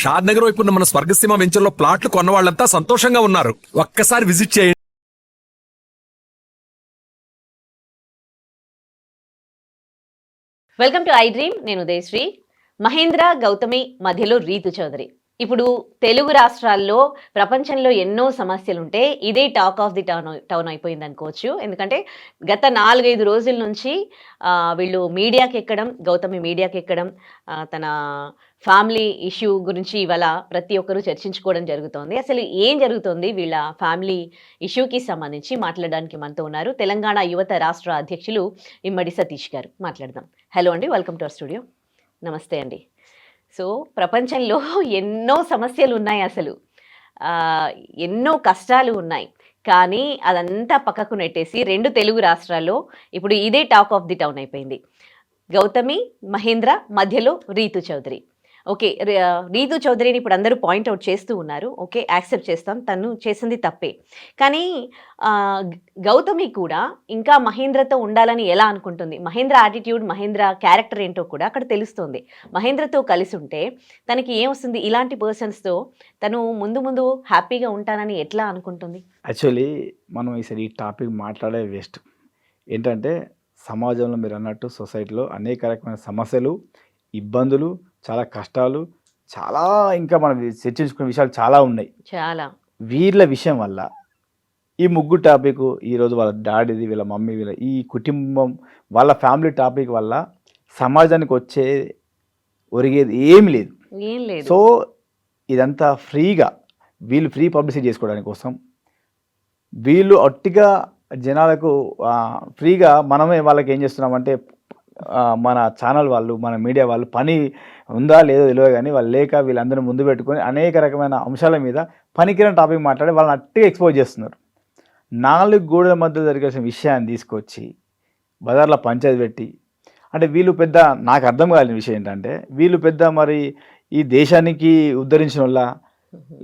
షాద్ నగర్ వైపు ఉన్న మన స్వర్గసీమ వెంచర్లో ప్లాట్లు కొన్న వాళ్ళంతా సంతోషంగా ఉన్నారు. ఒక్కసారి విజిట్ చేయండి. వెల్కమ్ టు ఐ డ్రీమ్ నేను ఉదయశ్రీ. మహేంద్ర గౌతమి మధ్యలో రీతు చౌదరి. ఇప్పుడు తెలుగు రాష్ట్రాల్లో ప్రపంచంలో ఎన్నో సమస్యలు ఉంటే ఇదే talk of the town town అయిపోయింది అనుకోవచ్చు. ఎందుకంటే గత నాలుగైదు రోజుల నుంచి వీళ్ళు మీడియాకి ఎక్కడం గౌతమి మీడియాకి ఎక్కడం తన ఫ్యామిలీ ఇష్యూ గురించి ఇవాళ ప్రతి ఒక్కరూ చర్చించుకోవడం జరుగుతోంది. అసలు ఏం జరుగుతోంది వీళ్ళ ఫ్యామిలీ ఇష్యూకి సంబంధించి మాట్లాడడానికి మనతో ఉన్నారు తెలంగాణ యువత రాష్ట్ర అధ్యక్షులు ఇమ్మడి సతీష్ గారు. మాట్లాడదాం. హలో అండి వెల్కమ్ టు అవర్ స్టూడియో. నమస్తే అండి. సో ప్రపంచంలో ఎన్నో సమస్యలు ఉన్నాయి అసలు. ఎన్నో కష్టాలు ఉన్నాయి. కానీ అదంతా పక్కకు నెట్టేసి రెండు తెలుగు రాష్ట్రాల్లో ఇప్పుడు ఇదే టాక్ ఆఫ్ ది టౌన్ అయిపోయింది. గౌతమి మహేంద్ర మధ్యలో రీతు చౌదరి. ఓకే రి- రీతు చౌదరిని ఇప్పుడు అందరూ పాయింట్అవుట్ చేస్తూ ఉన్నారు. ఓకే యాక్సెప్ట్ చేస్తాం. తను చేసింది తప్పే. కానీ గౌతమి కూడా ఇంకా మహేంద్రతో ఉండాలని ఎలా అనుకుంటుంది? మహేంద్ర యాటిట్యూడ్ మహేంద్ర క్యారెక్టర్ ఏంటో కూడా అక్కడ తెలుస్తుంది. మహేంద్రతో కలిసి ఉంటే తనకి ఏమొస్తుంది ఇలాంటి పర్సన్స్తో తను ముందు ముందు హ్యాపీగా ఉంటానని ఎట్లా అనుకుంటుంది? యాక్చువల్లీ మనం ఈసారి ఈ టాపిక్ మాట్లాడే వేస్ట్. ఏంటంటే సమాజంలో మీరు అన్నట్టు సొసైటీలో అనేక రకమైన సమస్యలు ఇబ్బందులు చాలా కష్టాలు చాలా ఇంకా మనం చర్చించుకునే విషయాలు చాలా ఉన్నాయి. చాలా. వీళ్ళ విషయం వల్ల ఈ ముగ్గు టాపిక్ ఈరోజు వాళ్ళ డాడీది వీళ్ళ మమ్మీ వీళ్ళ ఈ కుటుంబం వాళ్ళ ఫ్యామిలీ టాపిక్ వల్ల సమాజానికి వచ్చే ఒరిగేది ఏమి లేదు. ఏం లేదు. సో ఇదంతా ఫ్రీగా వీళ్ళు ఫ్రీ పబ్లిసిటీ చేసుకోవడానికి కోసం వీళ్ళు ఒట్టిగా జనాలకు ఫ్రీగా మనమే వాళ్ళకి ఏం చేస్తున్నామంటే మన ఛానల్ వాళ్ళు మన మీడియా వాళ్ళు పని ఉందా లేదో తెలియదు కానీ వాళ్ళు లేక వీళ్ళందరినీ ముందు పెట్టుకొని అనేక రకమైన అంశాల మీద పనికిరని టాపిక్ మాట్లాడి వాళ్ళని అట్టిగా ఎక్స్పోజ్ చేస్తున్నారు. నాలుగు గోడల మధ్య జరిగాల్సిన విషయాన్ని తీసుకొచ్చి బజార్లో పంచాయతీ పెట్టి అంటే వీళ్ళు పెద్ద నాకు అర్థం కాలేని విషయం ఏంటంటే వీళ్ళు పెద్ద మరి ఈ దేశానికి ఉద్ధరించిన వాళ్ళ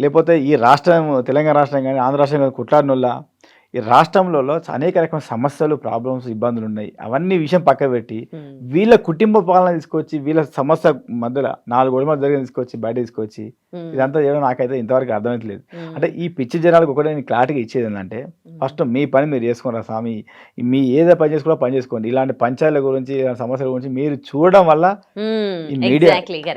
లేకపోతే ఈ రాష్ట్రం తెలంగాణ రాష్ట్రం కానీ ఆంధ్ర రాష్ట్రం కానీ కొట్లాడిన వాళ్ళ ఈ రాష్ట్రంలో అనేక రకమైన సమస్యలు ప్రాబ్లమ్స్ ఇబ్బందులు ఉన్నాయి అవన్నీ విషయం పక్క పెట్టి. వీళ్ళ కుటుంబ పాలన తీసుకొచ్చి వీళ్ళ సమస్య మధ్యలో నాలుగు గోడల మధ్య తీసుకొచ్చి బయట తీసుకొచ్చి. ఇదంతా చేయడం నాకైతే ఇంతవరకు అర్థమవుతలేదు ఉమ్. అంటే ఈ పిచ్చి జనాలకు ఒకటే నేను క్లారిటీగా ఇచ్చేది ఏంటంటే ఫస్ట్ మీ పని మీరు చేసుకోరా స్వామి మీ ఏదో పని చేసుకోవాలో పని చేసుకోండి ఇలాంటి పంచాయతీల గురించి ఇలాంటి సమస్యల గురించి మీరు చూడడం వల్ల. ఈ మీడియా.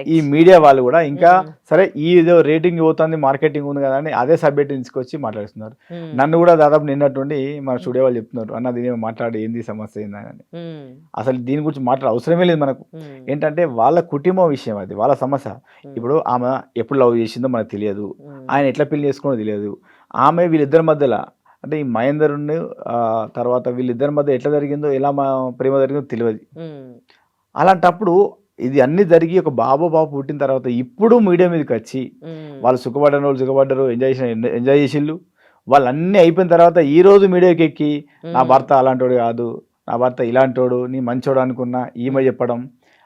ఈ మీడియా వాళ్ళు కూడా ఇంకా. సరే ఈ ఏదో రేటింగ్ పోతుంది మార్కెటింగ్ ఉంది కదా అని అదే సబ్జెక్ట్ తీసుకొచ్చి మాట్లాడుతున్నారు. నన్ను కూడా దాదాపు నిన్నట్టుండి మన స్టూడియో వాళ్ళు చెప్తున్నారు అన్న దీని మాట్లాడి ఏంది సమస్య ఏంది అని ఉమ్. అసలు దీని గురించి మాట్లాడే అవసరమే లేదు మనకు. ఏంటంటే వాళ్ళ కుటుంబం విషయం అది వాళ్ళ సమస్య. ఇప్పుడు ఆమె ఎప్పుడు లవ్ చేసిందో మనకు తెలియదు. ఆయన ఎట్లా పెళ్ళి చేసుకున్నదో తెలియదు ఆమె వీళ్ళిద్దరి మధ్యలో అంటే ఈ మహేందరుని తర్వాత వీళ్ళిద్దరి మధ్య ఎట్లా జరిగిందో ఎలా ప్రేమ జరిగిందో తెలియదు. అలాంటప్పుడు ఇది అన్ని జరిగి ఒక బాబు బాబు పుట్టిన తర్వాత ఇప్పుడు మీడియా మీదకి వచ్చి. వాళ్ళు సుఖపడిన వాళ్ళు సుఖపడ్డారు ఎంజాయ్ చేసిన ఎంజాయ్ చేసిళ్ళు వాళ్ళు అన్నీ అయిపోయిన తర్వాత ఈ రోజు మీడియాకి ఎక్కి నా. భర్త అలాంటోడు కాదు నా భర్త ఇలాంటోడు నీ మంచోడు అనుకున్నా ఈమె చెప్పడం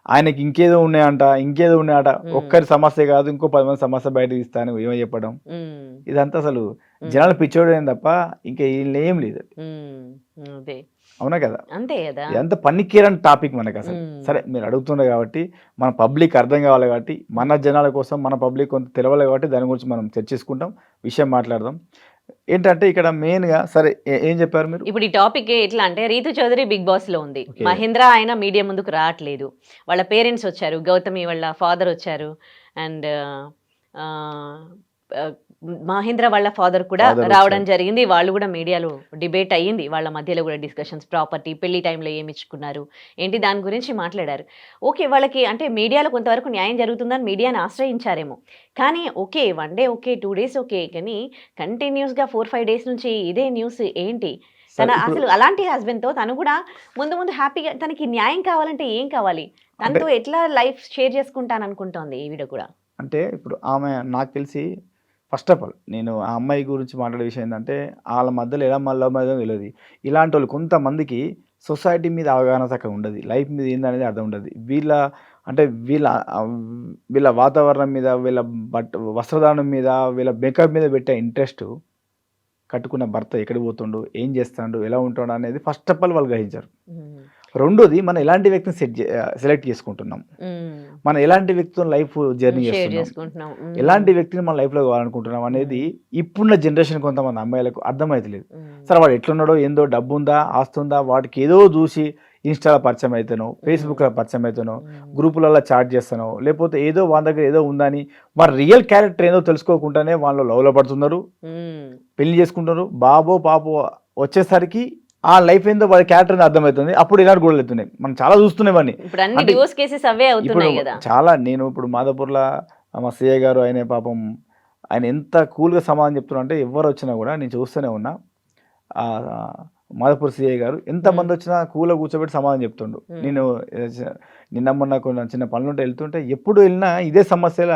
ఆయనకి ఇంకేదో ఉన్నాయంట ఇంకేదో ఉన్నాయట. ఒక్కరి సమస్య కాదు ఇంకో పది మంది సమస్య బయట తీస్తాను ఈమె చెప్పడం. ఇదంతా అసలు. జనాలు పిచ్చోడు తప్ప ఇంకా ఏం లేదు అవునా కదా అంతే కదా ఇదంతా పనికిరని టాపిక్ మనకి అసలు. సరే మీరు అడుగుతుండే కాబట్టి మన పబ్లిక్ అర్థం కావాలి కాబట్టి మన జనాల కోసం మన పబ్లిక్ కొంత తెలవాలి కాబట్టి దాని గురించి మనం చర్చించుకుంటాం విషయం మాట్లాడదాం ఏంటంటే ఇక్కడ మెయిన్గా సరే ఏ- చెప్పారు మీరు? ఇప్పుడు ఈ టాపిక్ ఎట్లా అంటే రీతు చౌదరి బిగ్ బాస్లో ఉంది. మహేంద్ర ఆయన మీడియా ముందుకు రావట్లేదు. వాళ్ళ పేరెంట్స్ వచ్చారు గౌతమి వాళ్ళ ఫాదర్ వచ్చారు. అండ్ మహేంద్ర వాళ్ళ ఫాదర్ కూడా రావడం. జరిగింది. వాళ్ళు కూడా మీడియాలో డిబేట్ అయ్యింది. వాళ్ళ మధ్యలో కూడా డిస్కషన్స్ ప్రాపర్టీ పెళ్ళి టైంలో ఏమి ఇచ్చుకున్నారు ఏంటి దాని గురించి మాట్లాడారు. ఓకే వాళ్ళకి అంటే మీడియాలో కొంతవరకు న్యాయం జరుగుతుందని మీడియాని ఆశ్రయించారేమో. కానీ okay one day okay two days okay కానీ కంటిన్యూస్గా ఫోర్ ఫైవ్ డేస్ నుంచి ఇదే న్యూస్ ఏంటి? తన అసలు అలాంటి హస్బెండ్తో తను కూడా ముందు ముందు హ్యాపీగా తనకి న్యాయం కావాలంటే ఏం కావాలి? తనతో ఎట్లా లైఫ్ షేర్ చేసుకుంటాను అనుకుంటోంది ఈవిడ కూడా? అంటే ఇప్పుడు ఆమె నాకు తెలిసి ఫస్ట్ ఆఫ్ ఆల్ నేను ఆ అమ్మాయి గురించి మాట్లాడే విషయం ఏంటంటే వాళ్ళ మధ్యలో ఎలా మళ్ళీ మధ్య తెలియదు ఇలాంటి వాళ్ళు కొంతమందికి సొసైటీ మీద అవగాహన చక్కగా ఉండదు. లైఫ్ మీద ఏందనేది అర్థం ఉండదు. వీళ్ళ అంటే వీళ్ళ వీళ్ళ వాతావరణం మీద వీళ్ళ బట్ వస్త్రదానం మీద వీళ్ళ మేకప్ మీద పెట్టే ఇంట్రెస్ట్ కట్టుకున్న భర్త ఎక్కడికి పోతుండు? ఏం చేస్తాడు? ఎలా ఉంటాడు? అనేది ఫస్ట్ ఆఫ్ ఆల్ వాళ్ళు గ్రహించారు. రెండోది మనం ఎలాంటి వ్యక్తిని సెట్ సెలెక్ట్ చేసుకుంటున్నాం మనం ఎలాంటి వ్యక్తితో లైఫ్ జర్నీ చేస్తున్నాం చేసుకుంటున్నాం. ఎలాంటి వ్యక్తిని మన లైఫ్లో కావాలనుకుంటున్నాం అనేది ఇప్పుడున్న జనరేషన్ కొంతమంది అమ్మాయిలకు అర్థమైతలేదు. సరే వాడు ఎట్లున్నాడో ఏందో డబ్బు ఉందా ఆస్తి ఉందా వాటికి ఏదో చూసి ఇన్స్టాలో పరిచయం అవుతాను ఫేస్బుక్లో పరిచయం అవుతాను. గ్రూపులలో చాట్ చేస్తాను లేకపోతే ఏదో వాళ్ళ దగ్గర ఏదో ఉందని వారి రియల్ క్యారెక్టర్ ఏదో తెలుసుకోకుండానే వాళ్ళు లవ్లో పడుతున్నారు. పెళ్ళి చేసుకుంటున్నారు బాబో పాపో వచ్చేసరికి ఆ లైఫ్ ఏందో వాడి క్యారెక్టర్ అర్థమవుతుంది. అప్పుడు ఇలాంటి గొడవలు అవుతున్నాయి. మనం చాలా చూస్తున్నాం ఇవన్నీ ఇప్పుడు అన్ని అంటే డివోర్స్ కేసెస్ అవే ఇప్పుడు అవుతున్నాయి కదా. చాలా నేను ఇప్పుడు మాధవపూర్లో మా సీఏ గారు ఆయన పాపం ఆయన ఎంత కూల్గా సమాధానం చెప్తున్నా అంటే ఎవరు వచ్చినా కూడా నేను చూస్తూనే ఉన్నా. ఆ, మాధవపూర్ సిఐ గారు ఎంతమంది వచ్చినా కూల కూర్చోబెట్టి సమాధానం చెప్తుండు. నేను నిన్న మొన్న కొన్ని చిన్న పనులుంటే వెళ్తుంటే ఎప్పుడు వెళ్ళినా ఇదే సమస్యల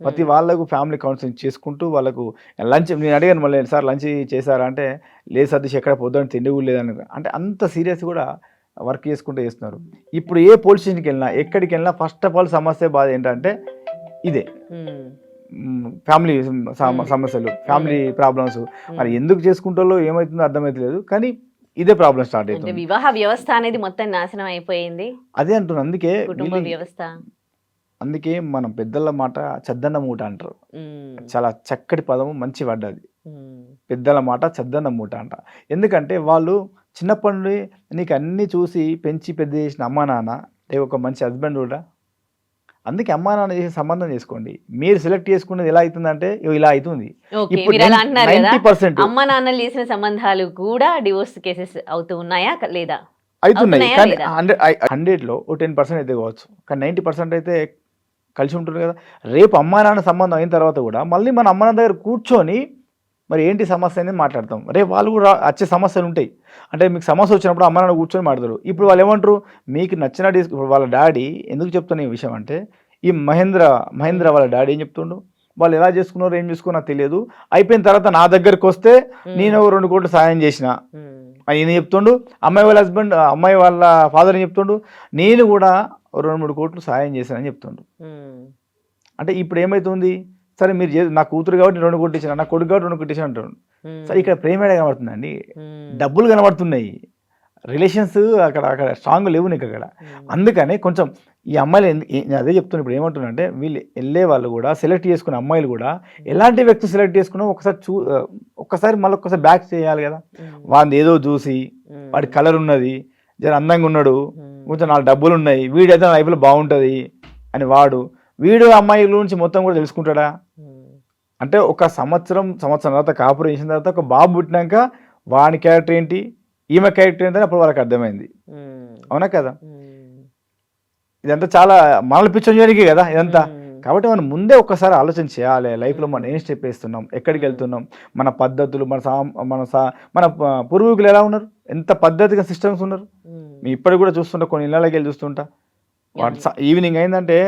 ప్రతి వాళ్ళకు ఫ్యామిలీ కౌన్సిలింగ్ చేసుకుంటూ వాళ్ళకు లంచ్ నేను అడిగాను మళ్ళీ సార్ లంచ్ చేశారా? అంటే లేదు సతీష్ ఎక్కడ పొద్దున్న తిండి కూడా లేదని అంటే అంత సీరియస్ కూడా వర్క్ చేసుకుంటూ చేస్తున్నారు. ఇప్పుడు ఏ పోలీస్ స్టేషన్కి వెళ్ళినా ఎక్కడికి వెళ్ళినా ఫస్ట్ ఆఫ్ ఆల్ సమస్య బాధ ఏంటంటే ఇదే. ఫ్యామిలీ. సమస్యలు ఫ్యామిలీ ప్రాబ్లమ్స్. మరి ఎందుకు చేసుకుంటారో ఏమవుతుందో అర్థమైతలేదు. కానీ ఇదే ప్రాబ్లం స్టార్ట్ అవుతుంది. వివాహ వ్యవస్థ అనేది మొత్తం నాశనం అయిపోయింది. అదే అంటున్నా అందుకే వ్యవస్థ. అందుకే మనం పెద్దల మాట చద్దన్న మూట అంటారు. చాలా చక్కటి పదము మంచి పడ్డది. పెద్దల మాట చద్దన్న మూట అంట. ఎందుకంటే వాళ్ళు చిన్నప్పటి నుండి నీకు అన్నీ చూసి పెంచి పెద్ద చేసిన అమ్మా నాన్న లేక ఒక మంచి హస్బెండ్ కూడా అందుకే అమ్మా నాన్న చేసే సంబంధం చేసుకోండి. మీరు సెలెక్ట్ చేసుకునేది ఎలా అవుతుందంటే ఇలా అవుతుంది. ఇప్పుడు అమ్మ నాన్నలు చేసిన సంబంధాలు కూడా డివోర్స్ కేసెస్ అవుతూ ఉన్నాయా లేదా? అవుతున్నాయి. కానీ? హండ్రెడ్ హండ్రెడ్లో ఓ టెన్ పర్సెంట్ అయితే కావచ్చు. కానీ నైంటీ పర్సెంట్ అయితే కలిసి ఉంటుంది కదా. రేపు అమ్మా నాన్న సంబంధం అయిన తర్వాత కూడా మళ్ళీ మన అమ్మ నాన్న దగ్గర కూర్చొని మరి ఏంటి సమస్య అనేది మాట్లాడతాం. రేపు వాళ్ళు కూడా వచ్చే సమస్యలు ఉంటాయి. అంటే మీకు సమస్య వచ్చినప్పుడు అమ్మ నాన్న కూర్చొని మాట్లాడతారు. ఇప్పుడు వాళ్ళు ఏమంటారు? మీకు నచ్చిన డిస్ ఇప్పుడు వాళ్ళ డాడీ ఎందుకు చెప్తున్న ఈ విషయం అంటే ఈ మహేంద్ర మహేంద్ర వాళ్ళ డాడీ ఏం చెప్తుండు? వాళ్ళు ఎలా చేసుకున్నారో ఏం చేసుకున్నా తెలియదు. అయిపోయిన తర్వాత నా దగ్గరికి వస్తే నేను రెండు కోట్లు సాయం చేసిన. ఆయన చెప్తుండు. అమ్మాయి వాళ్ళ హస్బెండ్ అమ్మాయి వాళ్ళ ఫాదర్ ఏం చెప్తుండు? నేను కూడా రెండు మూడు కోట్లు సాయం చేశానని చెప్తుండు మ్మ్. అంటే ఇప్పుడు ఏమవుతుంది సరే మీరు నా కూతురు కాబట్టి రెండు కోట్లు ఇచ్చిన నా కొడుకు కాబట్టి రెండు కోట్లు ఇచ్చిన అంటాడు. సరే ఇక్కడ ప్రేమ ఏడ కనబడుతుందండి. డబ్బులు కనబడుతున్నాయి రిలేషన్స్ అక్కడ అక్కడ స్ట్రాంగ్ లేవు నీకు అక్కడ. అందుకనే కొంచెం ఈ అమ్మాయిలు నేను అదే చెప్తున్నా ఇప్పుడు ఏమంటున్నా అంటే వీళ్ళు వెళ్ళే వాళ్ళు కూడా సెలెక్ట్ చేసుకున్న అమ్మాయిలు కూడా ఎలాంటి వ్యక్తి సెలెక్ట్ చేసుకున్నా ఒకసారి చూ ఒక్కసారి మళ్ళీ ఒక్కసారి బ్యాక్ చేయాలి కదా. వాడిని ఏదో చూసి. వాడి కలర్ ఉన్నది జర అందంగా ఉన్నాడు. కొంచెం నాలుగు డబ్బులు ఉన్నాయి వీడైతే నా లైఫ్లో బాగుంటుంది అని వాడు వీడు అమ్మాయి గురించి మొత్తం కూడా తెలుసుకుంటాడా మ్మ్. అంటే ఒక సంవత్సరం సంవత్సరం తర్వాత కాపురం చేసిన తర్వాత ఒక బాబు పుట్టినాక వాని క్యారెక్టర్ ఏంటి ఈమె క్యారెక్టర్ ఏంటని అప్పుడు వాళ్ళకి అర్థమైంది మ్మ్. అవునా కదా మ్మ్. ఇదంతా చాలా మనల్ని పిచ్చోనికి కదా ఇదంతా. కాబట్టి మనం ముందే ఒక్కసారి ఆలోచన చేయాలి లైఫ్లో మనం ఏం స్టెప్ వేస్తున్నాం ఎక్కడికి వెళ్తున్నాం మన పద్ధతులు మన సా మన సా మన పూర్వీకులు ఎలా ఉన్నారు ఎంత పద్ధతిగా సిస్టమ్స్ ఉన్నారు. మీ ఇప్పటికి కూడా చూస్తుంటా కొన్ని ఇళ్ళకి వెళ్ళి చూస్తుంటా. ఈవినింగ్ అయిందంటే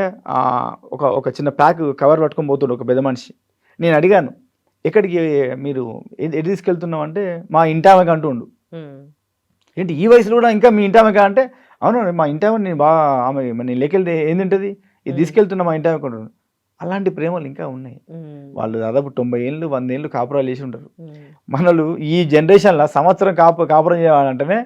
ఒక ఒక చిన్న ప్యాక్ కవర్ పట్టుకొని పోతుండు ఒక పెద్ద మనిషి. నేను అడిగాను ఎక్కడికి మీరు ఎటు తీసుకెళ్తున్నాం అంటే మా ఇంటామెకి అంటుండు. ఏంటి ఈ వయసులో కూడా ఇంకా మీ ఇంటామెకా అంటే అవును మా ఇంటామె నేను బాగా ఆమె నేను లేకెళ్తే ఏం తింటుంది ఇది తీసుకెళ్తున్నా మా ఇంటామె అంటుండు అలాంటి ప్రేమలు ఇంకా ఉన్నాయి. వాళ్ళు దాదాపు తొంభై ఏళ్ళు వంద ఏళ్ళు కాపురాలు చేసి ఉంటారు. మనలు ఈ జనరేషన్లో సంవత్సరం కాపు కాపురం చేయాలంటేనే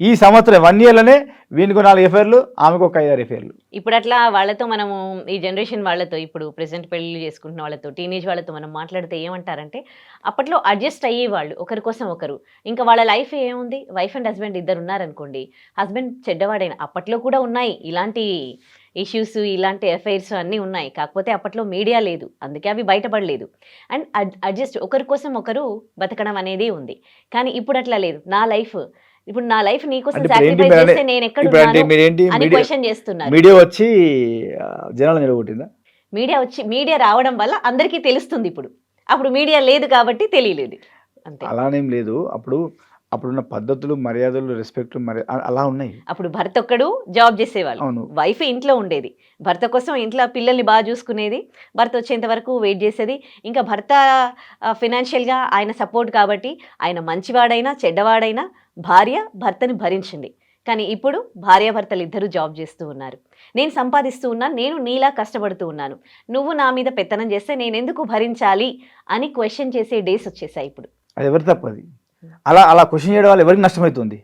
ఈ సంవత్సరం వన్ ఇయర్లోనే వీనికి నాలుగు ఎఫ్ఐఆర్లు ఆమెకు ఒక ఐదారు ఎఫ్ఐఆర్లు ఇప్పుడు అట్లా వాళ్ళతో మనము ఈ జనరేషన్ వాళ్ళతో ఇప్పుడు ప్రెసెంట్ పెళ్ళి చేసుకుంటున్న వాళ్ళతో టీనేజ్ వాళ్ళతో మనం మాట్లాడితే ఏమంటారంటే అప్పట్లో అడ్జస్ట్ అయ్యేవాళ్ళు ఒకరి కోసం ఒకరు. ఇంకా వాళ్ళ లైఫ్ ఏముంది? వైఫ్ అండ్ హస్బెండ్ ఇద్దరు ఉన్నారనుకోండి హస్బెండ్ చెడ్డవాడైన అప్పట్లో కూడా ఉన్నాయి. ఇలాంటి ఇష్యూస్ ఇలాంటి ఎఫైర్స్ అన్నీ ఉన్నాయి. కాకపోతే అప్పట్లో మీడియా లేదు. అందుకే అవి బయటపడలేదు. అండ్ అడ్జస్ట్ ఒకరి కోసం ఒకరు బతకడం అనేది ఉంది. కానీ ఇప్పుడు అట్లా లేదు. నా లైఫ్ ఇప్పుడు నా లైఫ్ ఇప్పుడు ఏంటి సాక్రిఫైస్ చేస్తే నేను ఎక్కడ ఉన్నాను అని మీడియా క్వశ్చన్ చేస్తున్నారు. మీడియా వచ్చి జనాలు నిలబొట్టిందా మీడియా వచ్చి మీడియా రావడం వల్ల అందరికీ తెలుస్తుంది ఇప్పుడు. అప్పుడు మీడియా లేదు కాబట్టి తెలియలేదు. అంతే. అలానేం లేదు. అప్పుడు అప్పుడున్న పద్ధతులు మర్యాదలు రెస్పెక్ట్ మరి అలా ఉన్నాయి. అప్పుడు భర్త ఒక్కడు జాబ్ చేసేవాళ్ళు. అవును. వైఫ్ ఇంట్లో ఉండేది. భర్త కోసం ఇంట్లో పిల్లల్ని బాగా చూసుకునేది. భర్త వచ్చేంత వరకు వెయిట్ చేసేది. ఇంకా భర్త ఫినాన్షియల్గా ఆయన సపోర్ట్ కాబట్టి ఆయన మంచివాడైనా చెడ్డవాడైనా భార్య భర్తని భరించింది. కానీ ఇప్పుడు భార్యాభర్తలు ఇద్దరు జాబ్ చేస్తూ ఉన్నారు. నేను సంపాదిస్తూ ఉన్నాను నేను నీలా కష్టపడుతూ ఉన్నాను. నువ్వు నా మీద పెత్తనం చేస్తే నేను ఎందుకు భరించాలి అని క్వశ్చన్ చేసే డేస్ వచ్చేసాయి ఇప్పుడు. అది ఎవరి తప్పది అలా అలా క్వశ్చన్ చేయడం వల్ల ఎవరికి నష్టమవుతుంది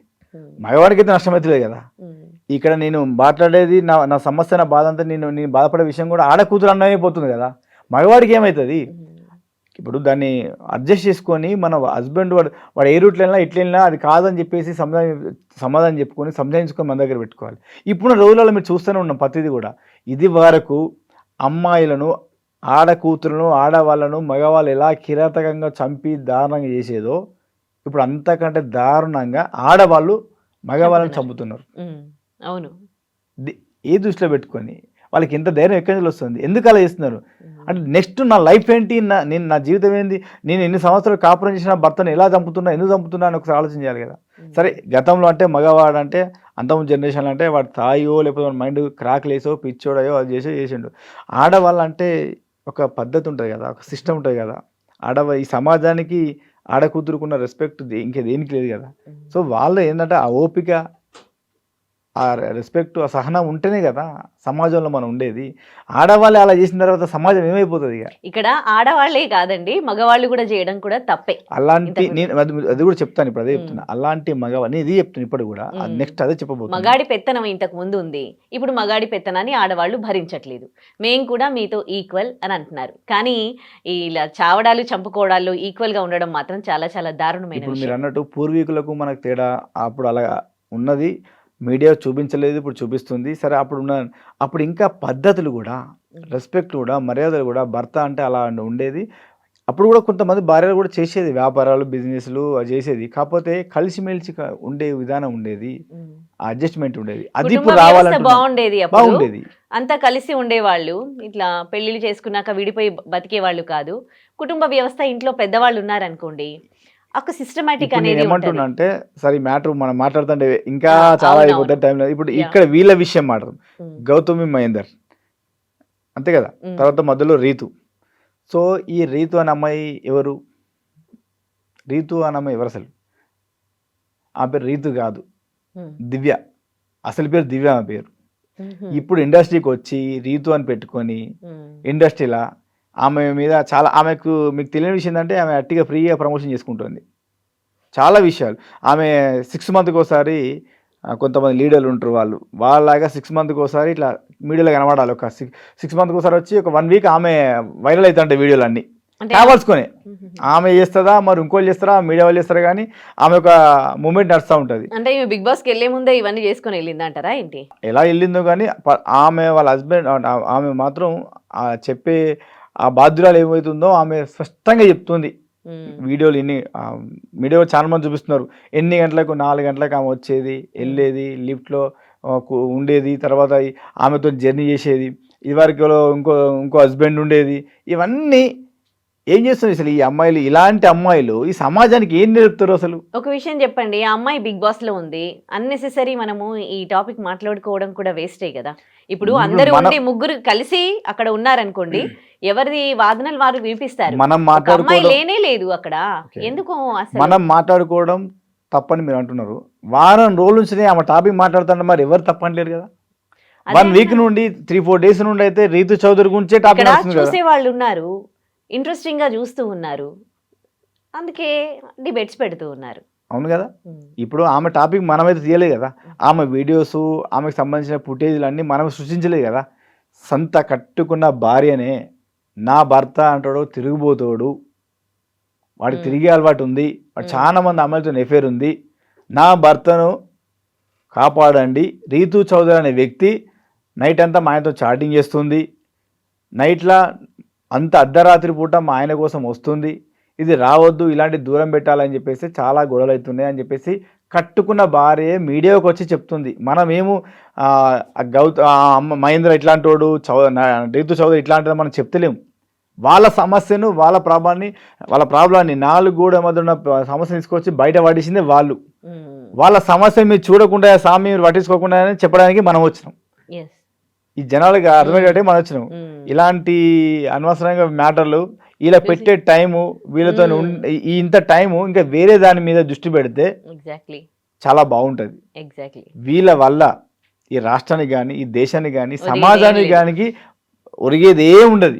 మగవాడికి అయితే నష్టమవుతుంది కదా. ఇక్కడ నేను మాట్లాడేది నా నా సమస్య నా బాధ అంతా నేను నేను బాధపడే విషయం కూడా ఆడ కూతురు అన్నమైపోతుంది కదా. మగవాడికి ఏమవుతుంది ఇప్పుడు దాన్ని అడ్జస్ట్ చేసుకొని మన హస్బెండ్ వాడు వాడు ఏ రూట్లో వెళ్ళినా ఇట్లా వెళ్ళినా అది కాదని చెప్పేసి సమాధానం సమాధానం చెప్పుకొని సంజాయించుకొని మన దగ్గర పెట్టుకోవాలి. ఇప్పుడున్న రోజులలో మీరు చూస్తూనే ఉన్నాం ప్రతిదీ కూడా. ఇది వరకు అమ్మాయిలను ఆడ కూతురును ఆడవాళ్ళను మగవాళ్ళు ఎలా కిరాతకంగా చంపి దారుణంగా చేసేదో ఇప్పుడు అంతకంటే దారుణంగా ఆడవాళ్ళు మగవాళ్ళని చంపుతున్నారు. అవును. ఏ దృష్టిలో పెట్టుకొని వాళ్ళకి ఎంత ధైర్యం ఎక్కడి నుంచి వస్తుంది? ఎందుకు అలా చేస్తున్నారు? అంటే నెక్స్ట్ నా లైఫ్ ఏంటి? నా నేను నా జీవితం ఏంది? నేను ఎన్ని సంవత్సరాలు కాపురం చేసిన భర్తను ఎలా చంపుతున్నా ఎందుకు చంపుతున్నా అని ఒకసారి ఆలోచన చేయాలి కదా. సరే గతంలో అంటే మగవాడు అంటే అంతకుముందు జనరేషన్లో అంటే వాడు తాయో లేకపోతే వాడి మైండ్ క్రాక్ లేసో పిచ్చోడయో అది చేసో చేసిండు. ఆడవాళ్ళు అంటే ఒక పద్ధతి ఉంటుంది కదా ఒక సిస్టమ్ ఉంటుంది కదా. ఆడవ ఈ సమాజానికి ఆడ కూతురుకున్న రెస్పెక్ట్ ఇంకా దేనికి లేదు కదా. సో వాళ్ళు ఏంటంటే ఆ ఓపిక ఆ రెస్పెక్ట్ ఆ సహనం ఉంటేనే కదా సమాజంలో మనం ఉండేది. ఆడవాళ్ళు అలా చేసిన తర్వాత సమాజం ఏమైపోతుంది ఇక? ఇక్కడ ఆడవాళ్ళే కాదండి మగవాళ్ళు కూడా చేయడం కూడా తప్పే. అలాంటి నేను అది కూడా చెప్తాను ఇప్పుడు అదే. చెప్తున్నా. అలాంటి మగవా నేను ఇది చెప్తాను ఇప్పుడు కూడా. నెక్స్ట్ అదే చెప్పబోతున్నా. మగాడి పెత్తనం ఇంతకు ముందు ఉంది. ఇప్పుడు మగాడి పెత్తనాన్ని ఆడవాళ్ళు భరించట్లేదు. మేం కూడా మీతో ఈక్వల్ అని అంటున్నారు. కానీ ఇలా చావడాలు చంపుకోవడాలు ఈక్వల్గా ఉండడం మాత్రం చాలా చాలా దారుణమైన మీరు అన్నట్టు పూర్వీకులకు మనకు తేడా అప్పుడు అలా ఉన్నది. మీడియా చూపించలేదు ఇప్పుడు చూపిస్తుంది. సరే అప్పుడు ఉన్న అప్పుడు ఇంకా పద్ధతులు కూడా రెస్పెక్ట్ కూడా మర్యాదలు కూడా భర్త అంటే అలా ఉండేది. అప్పుడు కూడా కొంతమంది భార్యలు కూడా చేసేది వ్యాపారాలు బిజినెస్లు అది చేసేది. కాకపోతే కలిసిమెలిసి ఉండే విధానం ఉండేది. అడ్జస్ట్మెంట్ ఉండేది. అది ఇప్పుడు రావాలంటే బాగుండేది బాగుండేది. అంతా కలిసి ఉండేవాళ్ళు. ఇట్లా పెళ్ళిళ్ళు చేసుకున్నాక విడిపోయి బతికే వాళ్ళు కాదు. కుటుంబ వ్యవస్థ ఇంట్లో పెద్దవాళ్ళు ఉన్నారనుకోండి ఒక సిస్టమేటిక్ ఇప్పుడు అనేది ఏమంటున్నా. అంటే సరే మ్యాటర్ మనం మాట్లాడుతుంటే ఇంకా ఆ, చాలా. అయిపోతుంది టైంలో ఇప్పుడు Yeah. ఇక్కడ వీళ్ళ విషయం మాట్లాడదాం. ఉమ్, గౌతమి మహేందర్. అంతే కదా? ఉమ్, తర్వాత మధ్యలో రీతు. సో ఈ రీతు అనే అమ్మాయి ఎవరు? రీతు అనే అమ్మాయి ఎవరు అసలు? ఆ పేరు రీతు కాదు. ఉమ్, దివ్య. అసలు పేరు దివ్య ఆమె పేరు. ఇప్పుడు ఇండస్ట్రీకి వచ్చి రీతు అని పెట్టుకొని ఇండస్ట్రీలా ఆమె మీద చాలా ఆమెకు మీకు తెలియని విషయం ఏంటంటే ఆమె అట్టిగా ఫ్రీగా ప్రమోషన్ చేసుకుంటుంది. చాలా విషయాలు. ఆమె సిక్స్ మంత్కి ఒకసారి కొంతమంది లీడర్లు ఉంటారు వాళ్ళు. వాళ్ళలాగా సిక్స్ మంత్కి ఒకసారి ఇట్లా మీడియాలో కనబడాలి. ఒక సిక్స్ సిక్స్ మంత్కి ఒకసారి వచ్చి ఒక వన్ వీక్ ఆమె వైరల్ అవుతుంటాయి వీడియోలు అన్నీ. కావాల్సుకొని. ఆమె చేస్తుందా మరి ఇంకోళ్ళు చేస్తారా మీడియా వాళ్ళు చేస్తారా కానీ ఆమె ఒక మూమెంట్ నడుస్తూ ఉంటుంది. అంటే ఈమె బిగ్ బాస్కి వెళ్ళే ముందే ఇవన్నీ చేసుకొని వెళ్ళింది అంటారా ఏంటి? ఎలా వెళ్ళిందో కానీ ఆమె వాళ్ళ హస్బెండ్ ఆమె మాత్రం చెప్పే ఆ బాధ్యురాలు ఏమవుతుందో ఆమె స్పష్టంగా చెప్తుంది. వీడియోలు ఎన్ని వీడియో చాలా మంది చూపిస్తున్నారు. ఎన్ని గంటలకు నాలుగు గంటలకు ఆమె వచ్చేది వెళ్ళేది లిఫ్ట్లో ఉండేది తర్వాత ఆమెతో జర్నీ చేసేది ఇదివరకు ఇంకో ఇంకో హస్బెండ్ ఉండేది ఇవన్నీ ఏం చేస్తుంది అసలు ఈ అమ్మాయిలు? ఇలాంటి అమ్మాయిలు ఈ సమాజానికి ఏం నేర్పుతారు అసలు? ఒక విషయం చెప్పండి. ఆ అమ్మాయి బిగ్ బాస్లో ఉంది. అన్నెసెసరీ మనము ఈ టాపిక్ మాట్లాడుకోవడం కూడా వేస్టే కదా. ఇప్పుడు అందరూ ఉండి ముగ్గురు కలిసి అక్కడ ఉన్నారనుకోండి ఎవరిది వాదనలు వారు వినిపిస్తారు. మనం అమ్మాయి లేనే లేదు అక్కడ. ఎందుకు అసలు? మనం మాట్లాడుకోవడం తప్పని మీరు అంటున్నారు. వారం రోజుల నుంచి ఆమె టాపిక్ మాట్లాడుతుంటే మరి ఎవరు తప్పనలేరు కదా? వన్ వీక్ నుండి త్రీ ఫోర్ డేస్ నుండి అయితే రీతు చౌదరి గురించే టాపిక్ చూసే వాళ్ళు ఉన్నారు. ఇంట్రెస్టింగ్గా చూస్తూ ఉన్నారు. అందుకే డిబేట్స్ పెడుతూ ఉన్నారు. అవును కదా? ఇప్పుడు ఆమె టాపిక్ మనమైతే తీయలేదు కదా? ఆమె వీడియోస్ ఆమెకు సంబంధించిన ఫుటేజ్లు అన్నీ మనం సృష్టించలేదు కదా? సంత కట్టుకున్న భార్యనే నా భర్త అంటాడు తిరిగిపోతాడు. వాడికి. తిరిగే అలవాటు ఉంది. వాడు. చాలా మంది అమ్మాయిలతో ఎఫేర్ ఉంది. నా భర్తను కాపాడండి. రీతు చౌదరి అనే వ్యక్తి నైట్ అంతా మా ఆయనతో చాటింగ్ చేస్తుంది. నైట్లా అంత అర్ధరాత్రి పూట మా ఆయన కోసం వస్తుంది. ఇది రావద్దు ఇలాంటి దూరం పెట్టాలని చెప్పేసి చాలా గొడవలు అవుతున్నాయి అని చెప్పేసి కట్టుకున్న భార్య మీడియాకి వచ్చి చెప్తుంది. మనమేమో గౌత మహేంద్ర ఇట్లాంటోడు చౌ నా- రీతు చౌదరి ఇట్లాంటిది మనం చెప్తలేము. వాళ్ళ సమస్యను వాళ్ళ ప్రాబ్లాన్ని వాళ్ళ ప్రాబ్లాన్ని నాలుగు గోడ మధ్య ఉన్న సమస్య తీసుకొచ్చి బయట పడేసిందే వాళ్ళు. వాళ్ళ సమస్య మీరు చూడకుండా స్వామి మీరు పట్టించుకోకుండా అని చెప్పడానికి మనం వచ్చినాం. ఈ జనాలకు అర్థమయ్యేటే మనం వచ్చినాం. ఇలాంటి అనవసరంగా మ్యాటర్లు ఇలా పెట్టే టైము వీళ్ళతో ఇంత టైము ఇంకా వేరే దాని మీద దృష్టి పెడితే చాలా బాగుంటుంది. ఎగ్జాక్ట్లీ వీళ్ళ వల్ల ఈ రాష్ట్రానికి కానీ ఈ దేశానికి కానీ సమాజానికి. కానీ ఒరిగేది ఏం ఉండదు.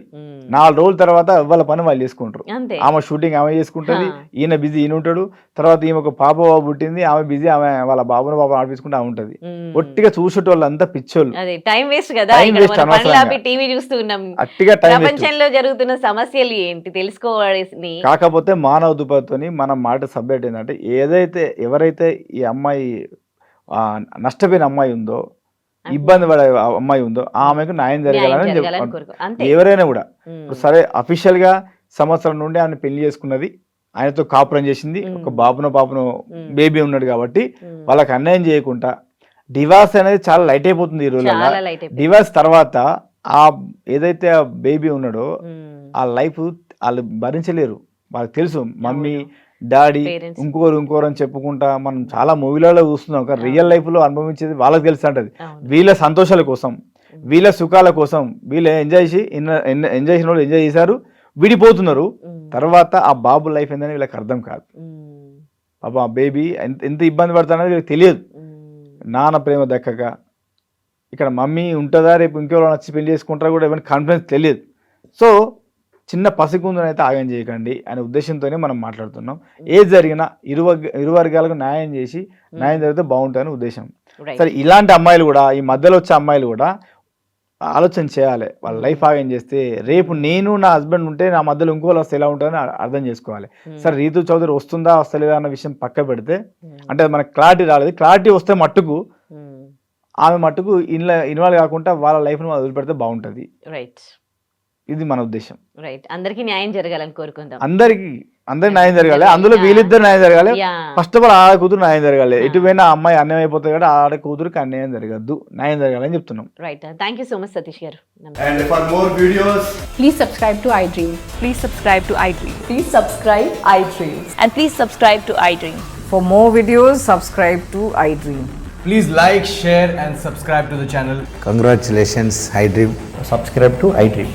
నాలుగు రోజుల తర్వాత వాళ్ళ పని వాళ్ళు చేసుకుంటారు. ఆమె షూటింగ్ ఆమె చేసుకుంటది. ఈయన బిజీ ఈయన ఉంటాడు. తర్వాత ఈమె ఒక పాప బాబు పుట్టింది ఆమె బిజీ ఆమె వాళ్ళ బాబును బాబు ఆడిపించుకుంటే ఆమె ఉంటది. ఒట్టిగా చూసేటోళ్ళంతా పిచ్చోళ్ళు. అదే టైం వేస్ట్ కదా. టీవీ అట్టిగా టైం ప్రపంచంలో జరుగుతున్న సమస్యలు ఏంటి? తెలుసుకోవాల్సి కాకపోతే మానవ దుపతితోని మనం మాట సబ్జెక్ట్ ఏంటంటే ఏదైతే ఎవరైతే ఈ అమ్మాయి నష్టపోయిన అమ్మాయి ఉందో ఇబ్బంది పడే ఆ అమ్మాయి ఉందో ఆమెకు న్యాయం న్యాయం జరగాలని ఎవరైనా కూడా. సరే అఫీషియల్గా సంవత్సరం నుండి ఆయన పెళ్ళి చేసుకున్నది ఆయనతో కాపురం చేసింది. ఒక బాబును పాపను. బేబీ ఉన్నాడు కాబట్టి. వాళ్ళకి అన్యాయం చేయకుండా డివార్స్ అనేది చాలా లైట్ అయిపోతుంది ఈ రోజుల్లో. డివార్స్ తర్వాత ఆ ఏదైతే ఆ బేబీ ఉన్నాడో. ఆ లైఫ్ వాళ్ళు భరించలేరు. వాళ్ళకి తెలుసు మమ్మీ డాడీ. ఇంకోరు ఇంకోరు అని చెప్పుకుంటా మనం చాలా మూవీలలో చూస్తున్నాం కానీ రియల్ లైఫ్లో అనుభవించేది వాళ్ళకి తెలుసు అంటది. వీళ్ళ సంతోషాల కోసం వీళ్ళ సుఖాల కోసం వీళ్ళు ఎంజాయ్ చేసి ఎంజాయ్ చేసిన వాళ్ళు ఎంజాయ్ చేశారు విడిపోతున్నారు. తర్వాత ఆ బాబు లైఫ్ ఏందని వీళ్ళకి అర్థం కాదు. పాపం ఆ బేబీ ఎంత ఎంత ఇబ్బంది పడుతున్నది వీళ్ళకి తెలియదు. నాన్న ప్రేమ దక్కక ఇక్కడ మమ్మీ ఉంటుందా రేపు ఇంకెవరో నచ్చి పెళ్ళి చేసుకుంటారా కూడా ఎవరికి కాన్ఫిడెన్స్ తెలియదు సో చిన్న పసికుందని అయితే ఆగం చేయకండి అనే ఉద్దేశంతోనే మనం మాట్లాడుతున్నాం ఏది జరిగినా ఇరు ఇరు వర్గాలకు న్యాయం చేసి న్యాయం జరిగితే బాగుంటుందని ఉద్దేశం. సరే ఇలాంటి అమ్మాయిలు కూడా ఈ మధ్యలో వచ్చే అమ్మాయిలు కూడా ఆలోచన చేయాలి వాళ్ళ లైఫ్ ఆగం చేస్తే రేపు నేను నా హస్బెండ్ ఉంటే నా మధ్యలో ఇంకోళ్ళు వస్తే ఎలా ఉంటుందని అర్థం చేసుకోవాలి. సరే రీతు చౌదరి వస్తుందా వస్తలేదా అన్న విషయం పక్క పెడితే. అంటే మనకు క్లారిటీ రాలేదు క్లారిటీ వస్తే మట్టుకు. ఆమె మట్టుకు ఇన్వాల్వ్ కాకుండా వాళ్ళ లైఫ్ను వదిలిపెడితే బాగుంటుంది రైట్ ఇది మన ఉద్దేశం. అందరికీ న్యాయం జరగాలని కోరుకుందాం. అందరికి అందరి న్యాయం జరగాలి. అందులో వీళ్ళిద్దరు న్యాయం జరగాలి. ఫస్ట్ ఆఫ్ ఆల్ ఆడ కూతురు న్యాయం జరగాలి. ఎటు ఎటుపోయినా అమ్మాయి అన్యం అయిపోతుంది కదా ఆడ కూతురుకి అన్యాయం జరగద్దు. న్యాయం జరగాలని చెప్తున్నాం. Right thank you so much Satish garu. And videos please subscribe to I Dream please subscribe to I Dream please subscribe I Dream and please subscribe to I Dream for more videos subscribe to I Dream please like share and subscribe to the channel I Dream subscribe to I Dream